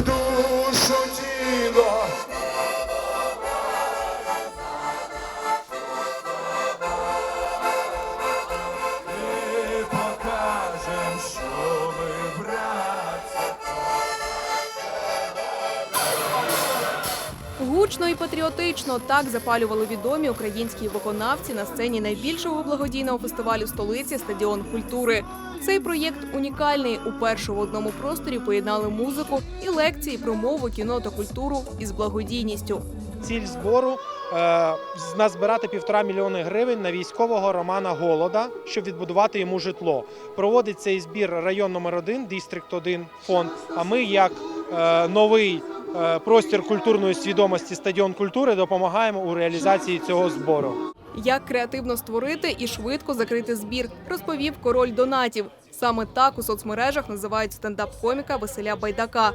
душу тіло. Ми покажем, що Гучно і патріотично так запалювали відомі українські виконавці на сцені найбільшого благодійного фестивалю столиці Стадіон культури. Цей проєкт унікальний. Уперше в одному просторі поєднали музику і лекції про мову, кіно та культуру із благодійністю. Ціль збору е, назбирати півтора мільйони гривень на військового Романа Голода, щоб відбудувати йому житло. Проводить цей збір район номер 1 Дістрикт 1 фонд. А ми, як е, новий простір культурної свідомості стадіон культури, допомагаємо у реалізації цього збору. Як креативно створити і швидко закрити збір, розповів король донатів. Саме так у соцмережах називають стендап-коміка Василя Байдака.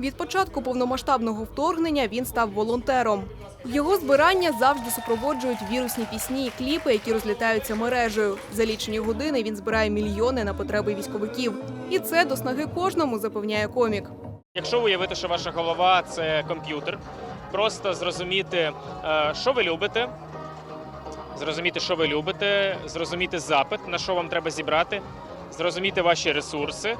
Від початку повномасштабного вторгнення він став волонтером. Його збирання завжди супроводжують вірусні пісні і кліпи, які розлітаються мережею. За лічені години він збирає мільйони на потреби військовиків. І це до снаги кожному, запевняє комік. Якщо уявити, що ваша голова це комп'ютер, просто зрозуміти, е, що ви любите, зрозуміти, що ви любите, зрозуміти запит, на що вам треба зібрати, зрозуміти ваші ресурси.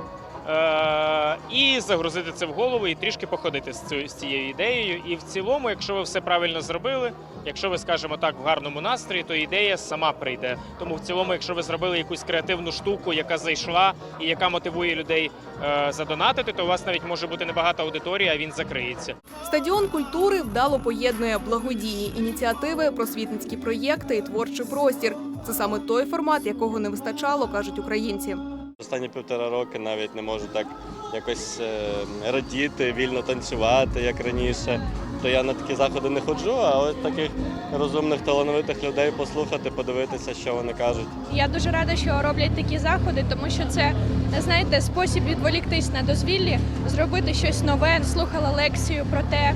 Е, І загрузити це в голову і трішки походити з цією ідеєю. І в цілому, якщо ви все правильно зробили, якщо ви скажімо так в гарному настрої, то ідея сама прийде. Тому в цілому, якщо ви зробили якусь креативну штуку, яка зайшла і яка мотивує людей е, задонатити, то у вас навіть може бути небагата аудиторія, а він закриється. Стадіон культури вдало поєднує благодійні ініціативи, просвітницькі проєкти і творчий простір. Це саме той формат, якого не вистачало, кажуть українці. Останні півтора роки навіть не можу так якось е, радіти, вільно танцювати, як раніше. То я на такі заходи не ходжу, а от таких розумних, талановитих людей послухати, подивитися, що вони кажуть. Я дуже рада, що роблять такі заходи, тому що це знаєте спосіб відволіктись на дозвіллі, зробити щось нове. Слухала лекцію про те,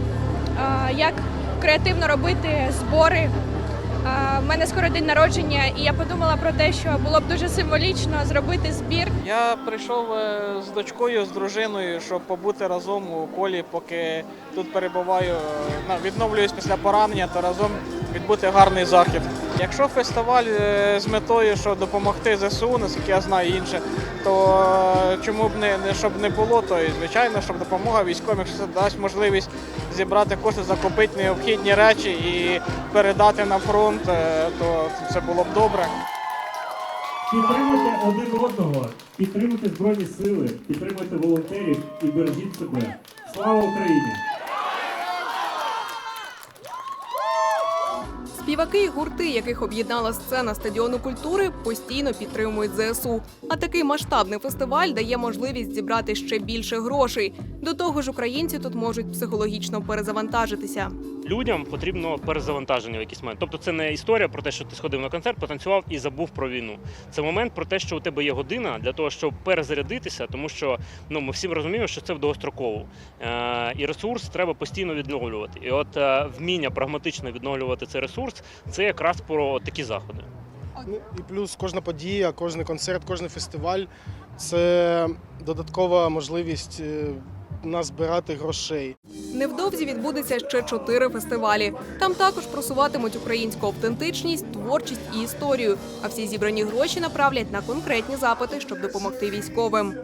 як креативно робити збори. В мене скоро день народження, і я подумала про те, що було б дуже символічно зробити збір. Я прийшов е, з дочкою, з дружиною, щоб побути разом у колі, поки тут перебуваю, е, відновлююсь після поранення, то разом відбути гарний захід. Якщо фестиваль е, з метою, що допомогти ЗСУ, наскільки я знаю інше, то е, чому б не, щоб не було, то і звичайно, щоб допомога військовим, якщо це дасть можливість зібрати кошти, закупити необхідні речі і передати на фронт, е, то це було б добре. Підтримуйте один одного, підтримуйте Збройні Сили, підтримуйте волонтерів і бережіть себе. Слава Україні! Співаки і гурти, яких об'єднала сцена стадіону культури, постійно підтримують ЗСУ. А такий масштабний фестиваль дає можливість зібрати ще більше грошей. До того ж, українці тут можуть психологічно перезавантажитися. Людям потрібно перезавантаження в якийсь момент. Тобто, це не історія про те, що ти сходив на концерт, потанцював і забув про війну. Це момент про те, що у тебе є година для того, щоб перезарядитися, тому що ну ми всі розуміємо, що це довгостроково. Е, і ресурс треба постійно відновлювати. І от е, вміння прагматично відновлювати цей ресурс це якраз про такі заходи. Ну, і плюс кожна подія, кожен концерт, кожен фестиваль це додаткова можливість е, назбирати грошей. Невдовзі відбудеться ще чотири фестивалі. Там також просуватимуть українську автентичність, творчість і історію. А всі зібрані гроші направлять на конкретні запити, щоб допомогти військовим.